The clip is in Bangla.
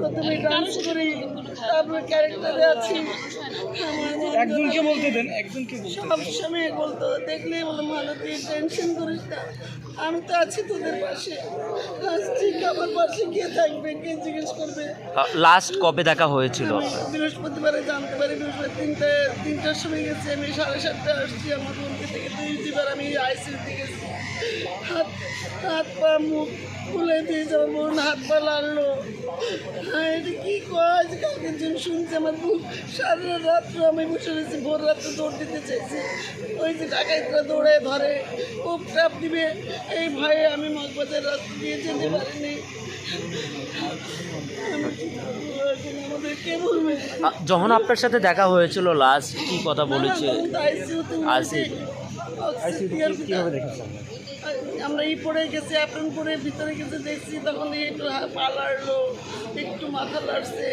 প্রথমে ডান্স করি তারপরে ক্যারেক্টারে আছি। একজনকে বলতে দেন একজনকে বলতে সব সময় বলতো দেখলেই বলো ভালো তুই টেনশন করিস না। আমি তো আছি তোদের পাশে। আসছি আমার পাশে কে থাকবে কে জিজ্ঞেস করবে? লাস্ট কবে দেখা হয়েছিল? বৃহস্পতিবারে জানতে পারি বৃহস্পতি তিনটে তিনটার সময় গেছি আমি সাড়ে সাতটায় আসছি আমার রুমকে থেকে। দুই দুইবার আমি আইসিউতে গেছি। হাত পা মুখ খুলে দিয়ে আমার হাত পা লাগল হ্যাঁ এটা কী কাজ কালকে জন শুনছে আমার বুক সারা রাত্র আমি বসে রয়েছি ভোর রাত্রে দৌড় দিতে চাইছি। ওই যে ডাকাইতরা দৌড়ে ধরে। খুব ট্রাপ দিবে। এই ভয়ে আমি মগবাজার রাস্তা দিয়ে যেতে পারিনি। কি কে যখন আপনার সাথে দেখা হয়েছিল লাস্ট কি কথা বলেছে? আইসিইউতে। আমরা ই পরে গেছি অ্যাপ্রন পরে ভিতরে গেছে, দেখছি তখন একটু পা লাড়লো একটু মাথা লাড়ছে